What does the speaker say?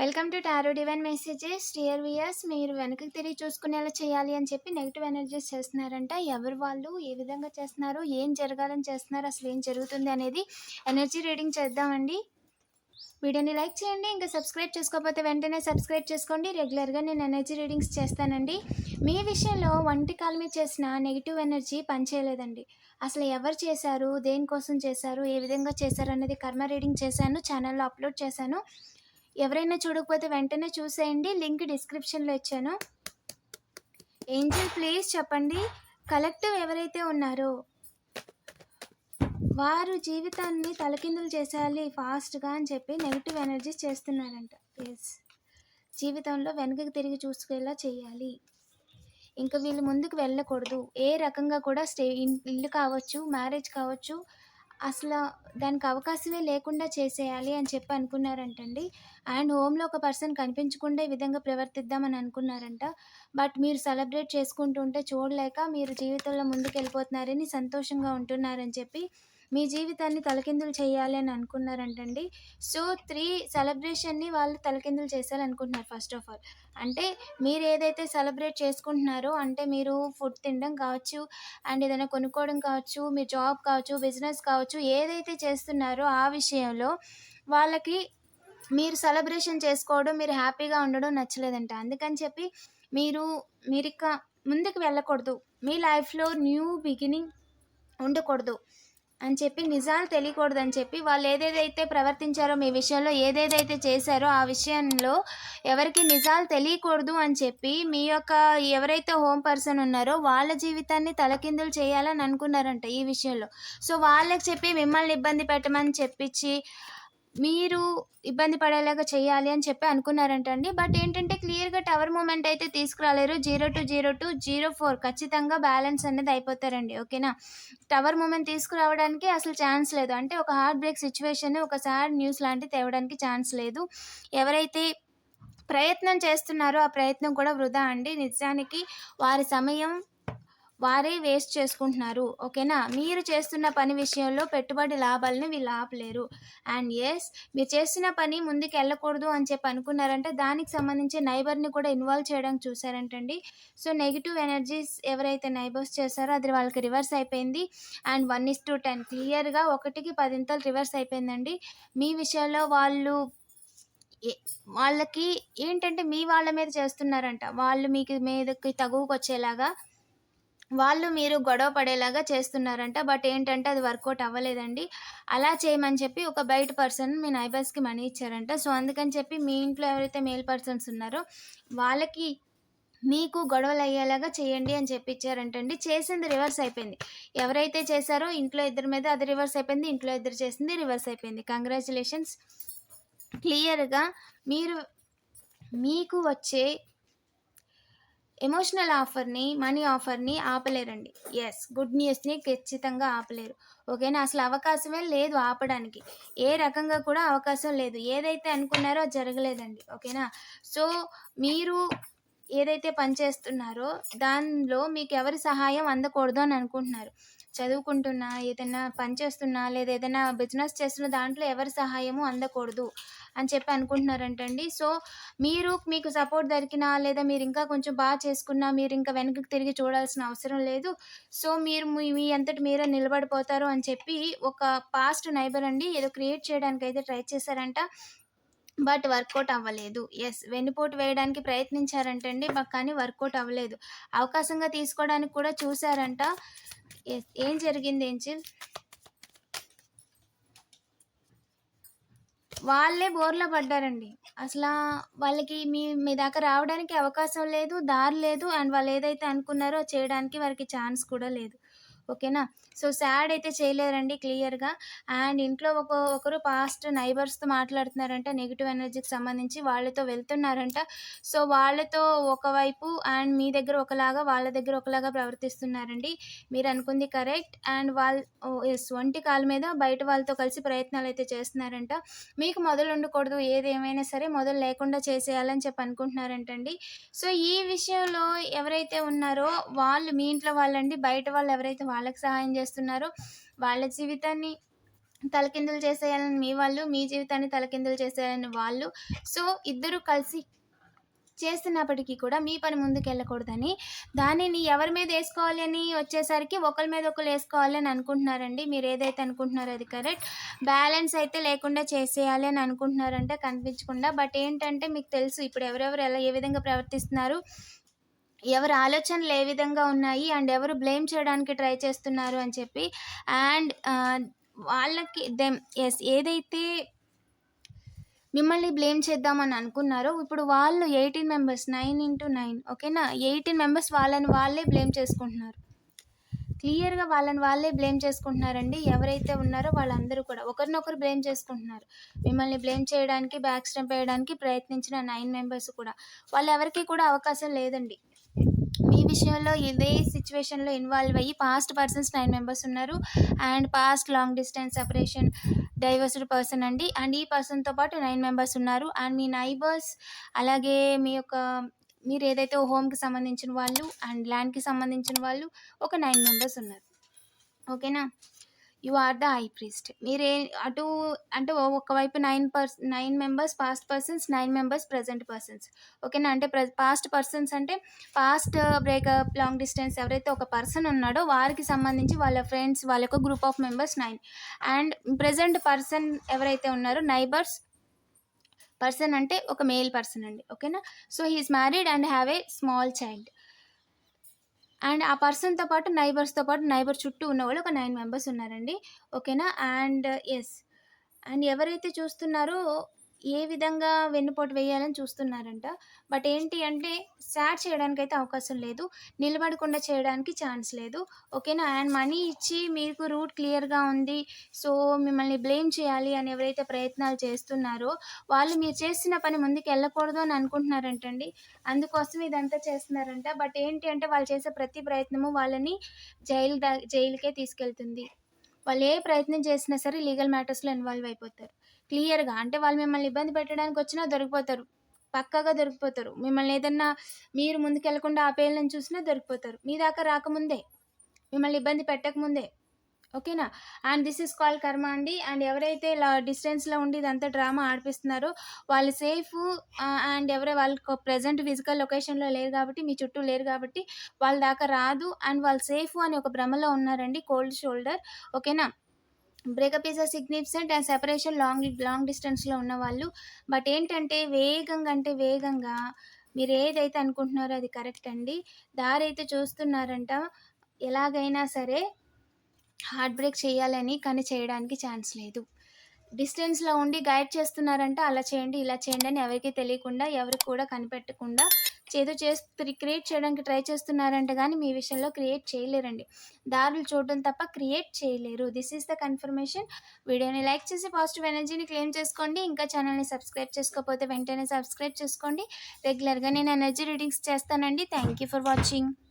Welcome to tarot divine messages. Dear viewers మీరు వెనక్కి తిరిగి చూసుకునేలా చేయాలి అని చెప్పి నెగిటివ్ ఎనర్జీస్ చేస్తున్నారంట. ఎవరు వాళ్ళు ఏ విధంగా చేస్తున్నారు ఏం జరగాలని చేస్తున్నారు అసలు ఏం జరుగుతుంది అనేది ఎనర్జీ రీడింగ్ చేద్దామండి. వీడియోని లైక్ చేయండి ఇంకా సబ్స్క్రైబ్ చేసుకోకపోతే వెంటనే సబ్స్క్రైబ్ చేసుకోండి. రెగ్యులర్గా నేను ఎనర్జీ రీడింగ్స్ చేస్తానండి. మీ విషయంలో వంటి కాలమి మీద చేసిన నెగిటివ్ ఎనర్జీ పనిచేయలేదండి. అసలు ఎవరు చేశారు దేనికోసం చేశారు ఏ విధంగా చేశారు అనేది కర్మ రీడింగ్ చేశాను ఛానల్లో అప్లోడ్ చేశాను. ఎవరైనా చూడకపోతే వెంటనే చూసేయండి. లింక్ డిస్క్రిప్షన్లో ఇచ్చాను. ఏంజల్ ప్లీజ్ చెప్పండి. కలెక్టివ్ ఎవరైతే ఉన్నారో వారు జీవితాన్ని తలకిందులు చేసేయాలి ఫాస్ట్గా అని చెప్పి నెగిటివ్ ఎనర్జీ చేస్తున్నారంట. ప్లీజ్ జీవితంలో వెనకకి తిరిగి చూసుకునేలా చేయాలి. ఇంకా వీళ్ళు ముందుకు వెళ్ళకూడదు. ఏ రకంగా కూడా స్టే ఇల్లు కావచ్చు మ్యారేజ్ కావచ్చు అసలు దానికి అవకాశమే లేకుండా చేసేయాలి అని చెప్పి అనుకున్నారంటండి. అండ్ హోమ్లో ఒక పర్సన్ కనిపించకుండా ఈ విధంగా ప్రవర్తిద్దామని అనుకున్నారంట. బట్ మీరు సెలబ్రేట్ చేసుకుంటుంటే చూడలేక మీరు జీవితంలో ముందుకు వెళ్ళిపోతున్నారని సంతోషంగా ఉంటున్నారని చెప్పి మీ జీవితాన్ని తలకిందులు చేయాలి అని అనుకున్నారంటండి. సో త్రీ సెలబ్రేషన్ని వాళ్ళు తలకిందులు చేసేయాలనుకుంటున్నారు ఫస్ట్ ఆఫ్ ఆల్. అంటే మీరు ఏదైతే సెలబ్రేట్ చేసుకుంటున్నారో అంటే మీరు ఫుడ్ తినడం కావచ్చు అండ్ ఏదైనా కొనుక్కోవడం కావచ్చు మీ జాబ్ కావచ్చు బిజినెస్ కావచ్చు ఏదైతే చేస్తున్నారో ఆ విషయంలో వాళ్ళకి మీరు సెలబ్రేషన్ చేసుకోవడం మీరు హ్యాపీగా ఉండడం నచ్చలేదంట. అందుకని చెప్పి మీరు మీరు ఇక ముందుకు వెళ్ళకూడదు. మీ లైఫ్లో న్యూ బిగినింగ్ ఉండకూడదు. అని చెప్పి నిజాలు తెలియకూడదని చెప్పి వాళ్ళు ఏదేదైతే ప్రవర్తించారో మీ విషయంలో ఏదేదైతే చేశారో ఆ విషయంలో ఎవరికి నిజాలు తెలియకూడదు అని చెప్పి మీ యొక్క ఎవరైతే హోమ్ పర్సన్ ఉన్నారో వాళ్ళ జీవితాన్ని తలకిందులు చేయాలని అనుకున్నారంట ఈ విషయంలో. సో వాళ్ళకి చెప్పి మిమ్మల్ని ఇబ్బంది పెట్టమని చెప్పించి మీరు ఇబ్బంది పడేలాగా చేయాలి అని చెప్పి అనుకున్నారంటండి. బట్ ఏంటంటే క్లియర్గా టవర్ మూమెంట్ అయితే తీసుకురాలేరు. Zero two zero two zero four ఖచ్చితంగా బ్యాలెన్స్ అనేది అయిపోతారండి. ఓకేనా? టవర్ మూమెంట్ తీసుకురావడానికి అసలు ఛాన్స్ లేదు. అంటే ఒక హార్ట్ బ్రేక్ సిచ్యువేషన్ ఒక సాడ్ న్యూస్ లాంటివి తేవడానికి ఛాన్స్ లేదు. ఎవరైతే ప్రయత్నం చేస్తున్నారో ఆ ప్రయత్నం కూడా వృధా అండి. నిజానికి వారి సమయం వారే వేస్ట్ చేసుకుంటున్నారు. ఓకేనా? మీరు చేస్తున్న పని విషయంలో పెట్టుబడి లాభాలని వీళ్ళు ఆపలేరు. అండ్ ఎస్ మీరు చేస్తున్న పని ముందుకు వెళ్ళకూడదు అని చెప్పి అనుకున్నారంటే దానికి సంబంధించి నైబర్ని కూడా ఇన్వాల్వ్ చేయడానికి చూసారంటండి సో నెగిటివ్ ఎనర్జీస్ ఎవరైతే నైబర్స్ చేశారో అది వాళ్ళకి రివర్స్ అయిపోయింది. And one is to ten క్లియర్గా ఒకటికి పదింతలు రివర్స్ అయిపోయిందండి. మీ విషయంలో వాళ్ళు వాళ్ళకి ఏంటంటే మీ వాళ్ళ మీద చేస్తున్నారంట. వాళ్ళు మీకు మీదకి తగువకు వచ్చేలాగా వాళ్ళు మీరు గొడవ పడేలాగా చేస్తున్నారంట బట్ ఏంటంటే అది వర్కౌట్ అవ్వలేదండి. అలా చేయమని చెప్పి ఒక బయట పర్సన్ మీ నైబర్స్కి మనీ ఇచ్చారంట. సో అందుకని చెప్పి మీ ఇంట్లో ఎవరైతే మేల్ పర్సన్స్ ఉన్నారో వాళ్ళకి మీకు గొడవలు అయ్యేలాగా చేయండి అని చెప్పి ఇచ్చారంటండి చేసింది రివర్స్ అయిపోయింది. ఎవరైతే చేశారో ఇంట్లో ఇద్దరి మీద అది రివర్స్ అయిపోయింది ఇంట్లో ఇద్దరు చేసింది రివర్స్ అయిపోయింది. కంగ్రాచులేషన్స్. క్లియర్గా మీరు మీకు వచ్చే ఎమోషనల్ ఆఫర్ని మనీ ఆఫర్ని ఆపలేరండి. ఎస్ గుడ్ న్యూస్ని ఖచ్చితంగా ఆపలేరు. ఓకేనా? అసలు అవకాశమే లేదు ఆపడానికి. ఏ రకంగా కూడా అవకాశం లేదు. ఏదైతే అనుకున్నారో అది జరగలేదండి. ఓకేనా? సో మీరు ఏదైతే పని చేస్తున్నారో దానిలో మీకు ఎవరి సహాయం అందకూడదు అని అనుకుంటున్నారు. చదువుకుంటున్నా ఏదైనా పని చేస్తున్నా లేదా ఏదైనా బిజినెస్ చేస్తున్న దాంట్లో ఎవరి సహాయము అందకూడదు అని చెప్పి అనుకుంటున్నారంటండి. సో మీరు మీకు సపోర్ట్ దొరికినా లేదా మీరు ఇంకా కొంచెం బాగా చేసుకున్నా మీరు ఇంకా వెనక్కి తిరిగి చూడాల్సిన అవసరం లేదు. సో మీరు మీ మీ అంతటి మీరే నిలబడిపోతారు అని చెప్పి ఒక పాస్ట్ నైబర్ అండి ఏదో క్రియేట్ చేయడానికి అయితే ట్రై చేశారంట. బట్ వర్కౌట్ అవ్వలేదు. ఎస్ వెన్నుపోటు వేయడానికి ప్రయత్నించారంటండి బట్ కానీ వర్కౌట్ అవ్వలేదు. అవకాశంగా తీసుకోవడానికి కూడా చూశారంట. ఏం జరిగింది ఏంచిల్ వాళ్ళే బోర్లో పడ్డారండి. అసలు వాళ్ళకి మీ మీ దాకా రావడానికి అవకాశం లేదు దారి లేదు. అండ్ వాళ్ళు ఏదైతే అనుకున్నారో చేయడానికి వారికి ఛాన్స్ కూడా లేదు. ఓకేనా? సో శాడ్ అయితే చేయలేరండి క్లియర్గా. అండ్ ఇంట్లో ఒక ఒకరు పాస్ట్ నైబర్స్తో మాట్లాడుతున్నారంట నెగిటివ్ ఎనర్జీకి సంబంధించి వాళ్ళతో వెళ్తున్నారంట. సో వాళ్ళతో ఒకవైపు అండ్ మీ దగ్గర ఒకలాగా వాళ్ళ దగ్గర ఒకలాగా ప్రవర్తిస్తున్నారండి. మీరు అనుకుంది కరెక్ట్. అండ్ వాళ్ళు ఎస్ ఒంటి కాలు మీద బయట వాళ్ళతో కలిసి ప్రయత్నాలు అయితే చేస్తున్నారంట. మీకు మొదలు ఉండకూడదు ఏది ఏమైనా సరే మొదలు లేకుండా చేసేయాలని చెప్పి అనుకుంటున్నారంటండి. సో ఈ విషయంలో ఎవరైతే ఉన్నారో వాళ్ళు మీ ఇంట్లో వాళ్ళండి బయట వాళ్ళు ఎవరైతే వాళ్ళకి సహాయం చేస్తున్నారు. వాళ్ళ జీవితాన్ని తలకిందులు చేసేయాలని మీ వాళ్ళు మీ జీవితాన్ని తలకిందులు చేసేయాలని వాళ్ళు. సో ఇద్దరు కలిసి చేస్తున్నప్పటికీ కూడా మీ పని ముందుకు వెళ్ళకూడదని దానిని ఎవరి మీద వేసుకోవాలి అని వచ్చేసరికి ఒకరి మీద ఒకరు వేసుకోవాలి అని అనుకుంటున్నారండి. మీరు ఏదైతే అనుకుంటున్నారో అది కరెక్ట్. బ్యాలెన్స్ అయితే లేకుండా చేసేయాలి అని అనుకుంటున్నారంటే కనిపించకుండా బట్ ఏంటంటే మీకు తెలుసు ఇప్పుడు ఎవరెవరు ఎలా ఏ విధంగా ప్రవర్తిస్తున్నారు ఎవరి ఆలోచనలు ఏ విధంగా ఉన్నాయి అండ్ ఎవరు బ్లేమ్ చేయడానికి ట్రై చేస్తున్నారు అని చెప్పి అండ్ వాళ్ళకి దెమ్ ఎస్ ఏదైతే మిమ్మల్ని బ్లేమ్ చేద్దామని అనుకున్నారో ఇప్పుడు వాళ్ళు eighteen members nine into nine ఓకేనా? ఎయిటీన్ మెంబర్స్ వాళ్ళని వాళ్ళే బ్లేమ్ చేసుకుంటున్నారు. క్లియర్గా వాళ్ళని వాళ్ళే బ్లేమ్ చేసుకుంటున్నారండి. ఎవరైతే ఉన్నారో వాళ్ళందరూ కూడా ఒకరినొకరు బ్లేమ్ చేసుకుంటున్నారు. మిమ్మల్ని బ్లేమ్ చేయడానికి బ్యాక్ స్టెంప్ వేయడానికి ప్రయత్నించిన నైన్ మెంబర్స్ కూడా. వాళ్ళు ఎవరికి కూడా అవకాశం లేదండి. విషయంలో ఇదే సిచ్యువేషన్లో ఇన్వాల్వ్ అయ్యి పాస్ట్ పర్సన్స్ నైన్ మెంబర్స్ ఉన్నారు. And past long distance separation divorced person అండి. అండ్ ఈ పర్సన్తో పాటు నైన్ మెంబర్స్ ఉన్నారు. అండ్ మీ నైబర్స్ అలాగే మీ యొక్క మీరు ఏదైతే హోమ్కి సంబంధించిన వాళ్ళు అండ్ ల్యాండ్కి సంబంధించిన వాళ్ళు ఒక నైన్ మెంబర్స్ ఉన్నారు. ఓకేనా? You are the high priest. మీరే అటు అంటే ఓ- ఒకవైపు nine purse nine members past persons nine members present persons. ఓకేనా? అంటే ప్ర పాస్ట్ పర్సన్స్ అంటే పాస్ట్ బ్రేకప్ లాంగ్ డిస్టెన్స్ ఎవరైతే ఒక పర్సన్ ఉన్నాడో వారికి సంబంధించి వాళ్ళ ఫ్రెండ్స్ వాళ్ళ యొక్క group of members nine. And present person ఎవరైతే ఉన్నారో నైబర్స్ పర్సన్ అంటే ఒక మేల్ పర్సన్ అండి. ఓకేనా? So he's married and have a small child. And ఆ పర్సన్తో పాటు నైబర్స్తో పాటు నైబర్ చుట్టూ ఉన్న వాళ్ళు ఒక నైన్ మెంబర్స్ ఉన్నారండి. ఓకేనా? అండ్ ఎస్ అండ్ ఎవరైతే చూస్తున్నారో ఏ విధంగా వెన్నుపోటు వేయాలని చూస్తున్నారంట. బట్ ఏంటి అంటే సాడ్ చేయడానికి అయితే అవకాశం లేదు. నిలబడకుండా చేయడానికి ఛాన్స్ లేదు. ఓకేనా? అండ్ మనీ ఇచ్చి మీకు రూట్ క్లియర్గా ఉంది. సో మిమ్మల్ని బ్లేమ్ చేయాలి అని ఎవరైతే ప్రయత్నాలు చేస్తున్నారో వాళ్ళు మీరు చేసిన పని ముందుకు వెళ్ళకూడదు అని అనుకుంటున్నారంటండి. అందుకోసం ఇదంతా చేస్తున్నారంట. బట్ ఏంటి అంటే వాళ్ళు చేసే ప్రతి ప్రయత్నము వాళ్ళని జైలు జైలుకే తీసుకెళ్తుంది. వాళ్ళు ఏ ప్రయత్నం చేసినా సరే లీగల్ మ్యాటర్స్లో ఇన్వాల్వ్ అయిపోతారు. క్లియర్గా అంటే వాళ్ళు మిమ్మల్ని ఇబ్బంది పెట్టడానికి వచ్చినా దొరికిపోతారు. పక్కాగా దొరికిపోతారు. మిమ్మల్ని ఏదన్నా మీరు ముందుకెళ్ళకుండా ఆపేయాలని చూసినా దొరికిపోతారు. మీ దాకా రాకముందే. మిమ్మల్ని ఇబ్బంది పెట్టకముందే. ఓకేనా? అండ్ దిస్ ఇస్ కాల్ కర్మ అండి. అండ్ ఎవరైతే ఇలా డిస్టెన్స్లో ఉండి ఇదంతా డ్రామా ఆడిపిస్తున్నారో వాళ్ళు సేఫ్ అండ్ ఎవరో వాళ్ళు ప్రజెంట్ ఫిజికల్ లొకేషన్లో లేరు కాబట్టి మీ చుట్టూ లేరు కాబట్టి వాళ్ళ దాకా రాదు. అండ్ వాళ్ళు సేఫ్ అని ఒక భ్రమలో ఉన్నారండి. Cold shoulder. ఓకేనా? Breakup is a significant and separation long long డిస్టెన్స్లో ఉన్న వాళ్ళు. బట్ ఏంటంటే వేగంగా అంటే వేగంగా మీరు ఏదైతే అనుకుంటున్నారో అది కరెక్ట్ అండి. దారి అయితే చూస్తున్నారంట ఎలాగైనా సరే హార్ట్ బ్రేక్ చేయాలని కానీ చేయడానికి ఛాన్స్ లేదు. డిస్టెన్స్లో ఉండి గైడ్ చేస్తున్నారంటే అలా చేయండి ఇలా చేయండి అని ఎవరికి తెలియకుండా ఎవరికి కూడా కనిపెట్టకుండా ఏదో చేస్తూ క్రియేట్ చేయడానికి ట్రై చేస్తున్నారంటే కానీ మీ విషయంలో క్రియేట్ చేయలేరండి. దారులు చూడడం తప్ప క్రియేట్ చేయలేరు. This is the confirmation. వీడియోని లైక్ చేసి పాజిటివ్ ఎనర్జీని క్లెయిమ్ చేసుకోండి. ఇంకా ఛానల్ని సబ్స్క్రైబ్ చేసుకోకపోతే వెంటనే సబ్స్క్రైబ్ చేసుకోండి. రెగ్యులర్గా నేను ఎనర్జీ రీడింగ్స్ చేస్తానండి. Thank you for watching.